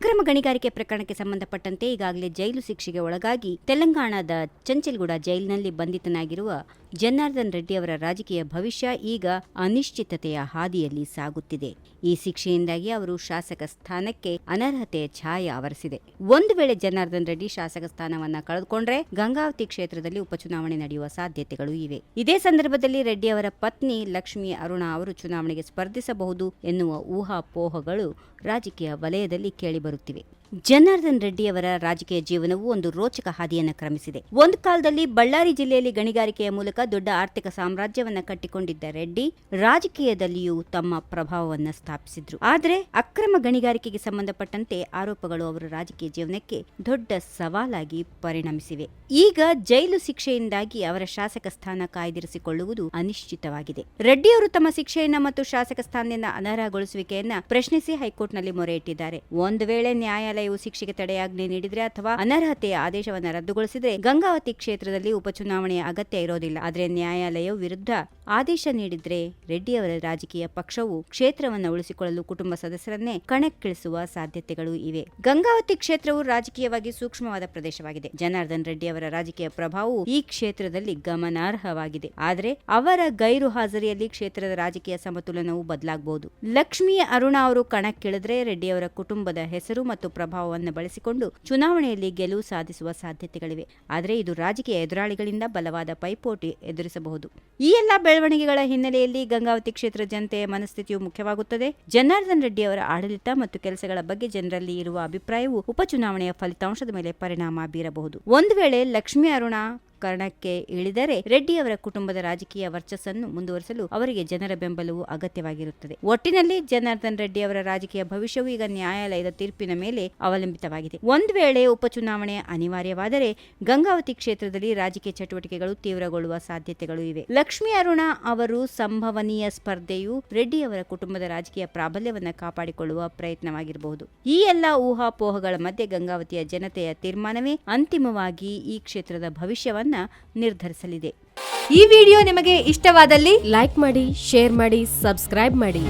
ಅಕ್ರಮ ಗಣಿಗಾರಿಕೆ ಪ್ರಕರಣಕ್ಕೆ ಸಂಬಂಧಪಟ್ಟಂತೆ ಈಗಾಗಲೇ ಜೈಲು ಶಿಕ್ಷೆಗೆ ಒಳಗಾಗಿ ತೆಲಂಗಾಣದ ಚಂಚಲ್ಗುಡ ಜೈಲಿನಲ್ಲಿ ಬಂಧಿತನಾಗಿರುವ ಜನಾರ್ದನ್ ರೆಡ್ಡಿ ಅವರ ರಾಜಕೀಯ ಭವಿಷ್ಯ ಈಗ ಅನಿಶ್ಚಿತತೆಯ ಹಾದಿಯಲ್ಲಿ ಸಾಗುತ್ತಿದೆ. ಈ ಶಿಕ್ಷೆಯಿಂದಾಗಿ ಅವರು ಶಾಸಕ ಸ್ಥಾನಕ್ಕೆ ಅನರ್ಹತೆಯ ಛಾಯೆ ಆವರಿಸಿದೆ. ಒಂದು ವೇಳೆ ಜನಾರ್ದನ್ ರೆಡ್ಡಿ ಶಾಸಕ ಸ್ಥಾನವನ್ನ ಕಳೆದುಕೊಂಡ್ರೆ ಗಂಗಾವತಿ ಕ್ಷೇತ್ರದಲ್ಲಿ ಉಪಚುನಾವಣೆ ನಡೆಯುವ ಸಾಧ್ಯತೆಗಳು ಇವೆ. ಇದೇ ಸಂದರ್ಭದಲ್ಲಿ ರೆಡ್ಡಿ ಅವರ ಪತ್ನಿ ಲಕ್ಷ್ಮಿ ಅರುಣ ಅವರು ಚುನಾವಣೆಗೆ ಸ್ಪರ್ಧಿಸಬಹುದು ಎನ್ನುವ ಊಹಾಪೋಹಗಳು ರಾಜಕೀಯ ವಲಯದಲ್ಲಿ ಕೇಳಿಬರುತ್ತಿವೆ ಬರುತ್ತಿವೆ. ಜನಾರ್ದನ್ ರೆಡ್ಡಿಯವರ ರಾಜಕೀಯ ಜೀವನವು ಒಂದು ರೋಚಕ ಹಾದಿಯನ್ನು ಕ್ರಮಿಸಿದೆ. ಒಂದು ಕಾಲದಲ್ಲಿ ಬಳ್ಳಾರಿ ಜಿಲ್ಲೆಯಲ್ಲಿ ಗಣಿಗಾರಿಕೆಯ ಮೂಲಕ ದೊಡ್ಡ ಆರ್ಥಿಕ ಸಾಮ್ರಾಜ್ಯವನ್ನು ಕಟ್ಟಿಕೊಂಡಿದ್ದ ರೆಡ್ಡಿ ರಾಜಕೀಯದಲ್ಲಿಯೂ ತಮ್ಮ ಪ್ರಭಾವವನ್ನು ಸ್ಥಾಪಿಸಿದ್ರು. ಆದರೆ ಅಕ್ರಮ ಗಣಿಗಾರಿಕೆಗೆ ಸಂಬಂಧಪಟ್ಟಂತೆ ಆರೋಪಗಳು ಅವರ ರಾಜಕೀಯ ಜೀವನಕ್ಕೆ ದೊಡ್ಡ ಸವಾಲಾಗಿ ಪರಿಣಮಿಸಿವೆ. ಈಗ ಜೈಲು ಶಿಕ್ಷೆಯಿಂದಾಗಿ ಅವರ ಶಾಸಕ ಸ್ಥಾನ ಕಾಯ್ದಿರಿಸಿಕೊಳ್ಳುವುದು ಅನಿಶ್ಚಿತವಾಗಿದೆ. ರೆಡ್ಡಿಯವರು ತಮ್ಮ ಶಿಕ್ಷೆಯನ್ನ ಮತ್ತು ಶಾಸಕ ಸ್ಥಾನದಿಂದ ಅನರ್ಹಗೊಳಿಸುವಿಕೆಯನ್ನ ಪ್ರಶ್ನಿಸಿ ಹೈಕೋರ್ಟ್ನಲ್ಲಿ ಮೊರೆ ಇಟ್ಟಿದ್ದಾರೆ. ಒಂದು ವೇಳೆ ನ್ಯಾಯಾಲಯವು ಶಿಕ್ಷೆಗೆ ತಡೆಯಾಜ್ಞೆ ನೀಡಿದರೆ ಅಥವಾ ಅನರ್ಹತೆಯ ಆದೇಶವನ್ನು ರದ್ದುಗೊಳಿಸಿದರೆ ಗಂಗಾವತಿ ಕ್ಷೇತ್ರದಲ್ಲಿ ಉಪಚುನಾವಣೆಯ ಅಗತ್ಯ ಇರೋದಿಲ್ಲ. ಆದರೆ ನ್ಯಾಯಾಲಯವು ವಿರುದ್ಧ ಆದೇಶ ನೀಡಿದ್ರೆ ರೆಡ್ಡಿಯವರ ರಾಜಕೀಯ ಪಕ್ಷವು ಕ್ಷೇತ್ರವನ್ನು ಉಳಿಸಿಕೊಳ್ಳಲು ಕುಟುಂಬ ಸದಸ್ಯರನ್ನೇ ಕಣಕ್ಕಿಳಿಸುವ ಸಾಧ್ಯತೆಗಳು ಇವೆ. ಗಂಗಾವತಿ ಕ್ಷೇತ್ರವು ರಾಜಕೀಯವಾಗಿ ಸೂಕ್ಷ್ಮವಾದ ಪ್ರದೇಶವಾಗಿದೆ. ಜನಾರ್ದನ್ ರೆಡ್ಡಿ ಅವರ ರಾಜಕೀಯ ಪ್ರಭಾವವು ಈ ಕ್ಷೇತ್ರದಲ್ಲಿ ಗಮನಾರ್ಹವಾಗಿದೆ. ಆದರೆ ಅವರ ಗೈರು ಹಾಜರಿಯಲ್ಲಿ ಕ್ಷೇತ್ರದ ರಾಜಕೀಯ ಸಮತೋಲನವು ಬದಲಾಗಬಹುದು. ಲಕ್ಷ್ಮೀ ಅರುಣ ಅವರು ಕಣಕ್ಕಿಳಿದ್ರೆ ರೆಡ್ಡಿಯವರ ಕುಟುಂಬದ ಹೆಸರು ಮತ್ತು ಪ್ರಭಾವವನ್ನು ಬಳಸಿಕೊಂಡು ಚುನಾವಣೆಯಲ್ಲಿ ಗೆಲುವು ಸಾಧಿಸುವ ಸಾಧ್ಯತೆಗಳಿವೆ. ಆದರೆ ಇದು ರಾಜಕೀಯ ಎದುರಾಳಿಗಳಿಂದ ಬಲವಾದ ಪೈಪೋಟಿ ಎದುರಿಸಬಹುದು. ಈ ಎಲ್ಲಾ ಬೆಳವಣಿಗೆಗಳ ಹಿನ್ನೆಲೆಯಲ್ಲಿ ಗಂಗಾವತಿ ಕ್ಷೇತ್ರ ಜನತೆಯ ಮನಸ್ಥಿತಿಯು ಮುಖ್ಯವಾಗುತ್ತದೆ. ಜನಾರ್ದನ್ ರೆಡ್ಡಿ ಅವರ ಆಡಳಿತ ಮತ್ತು ಕೆಲಸಗಳ ಬಗ್ಗೆ ಜನರಲ್ಲಿ ಇರುವ ಅಭಿಪ್ರಾಯವು ಉಪಚುನಾವಣೆಯ ಫಲಿತಾಂಶದ ಮೇಲೆ ಪರಿಣಾಮ ಬೀರಬಹುದು. ಒಂದು ವೇಳೆ ಲಕ್ಷ್ಮೀ ಅರುಣ ಕರ್ಣಕ್ಕೆ ಇಳಿದರೆ ರೆಡ್ಡಿ ಅವರ ಕುಟುಂಬದ ರಾಜಕೀಯ ವರ್ಚಸ್ಸನ್ನು ಮುಂದುವರಿಸಲು ಅವರಿಗೆ ಜನರ ಬೆಂಬಲವು ಅಗತ್ಯವಾಗಿರುತ್ತದೆ. ಒಟ್ಟಿನಲ್ಲಿ ಜನಾರ್ದನ್ ರೆಡ್ಡಿ ಅವರ ರಾಜಕೀಯ ಭವಿಷ್ಯವು ಈಗ ನ್ಯಾಯಾಲಯದ ತೀರ್ಪಿನ ಮೇಲೆ ಅವಲಂಬಿತವಾಗಿದೆ. ಒಂದು ವೇಳೆ ಉಪಚುನಾವಣೆ ಅನಿವಾರ್ಯವಾದರೆ ಗಂಗಾವತಿ ಕ್ಷೇತ್ರದಲ್ಲಿ ರಾಜಕೀಯ ಚಟುವಟಿಕೆಗಳು ತೀವ್ರಗೊಳ್ಳುವ ಸಾಧ್ಯತೆಗಳು ಇವೆ. ಲಕ್ಷ್ಮೀ ಅರುಣ ಅವರು ಸಂಭವನೀಯ ಸ್ಪರ್ಧೆಯು ರೆಡ್ಡಿ ಅವರ ಕುಟುಂಬದ ರಾಜಕೀಯ ಪ್ರಾಬಲ್ಯವನ್ನು ಕಾಪಾಡಿಕೊಳ್ಳುವ ಪ್ರಯತ್ನವಾಗಿರಬಹುದು. ಈ ಎಲ್ಲ ಊಹಾಪೋಹಗಳ ಮಧ್ಯೆ ಗಂಗಾವತಿಯ ಜನತೆಯ ತೀರ್ಮಾನವೇ ಅಂತಿಮವಾಗಿ ಈ ಕ್ಷೇತ್ರದ ಭವಿಷ್ಯವನ್ನ ನಿರ್ಧರಿಸಲಿದೆ. ಈ ವಿಡಿಯೋ ನಿಮಗೆ ಇಷ್ಟವಾದಲ್ಲಿ ಲೈಕ್ ಮಾಡಿ ಶೇರ್ ಮಾಡಿ ಸಬ್ಸ್ಕ್ರೈಬ್ ಮಾಡಿ.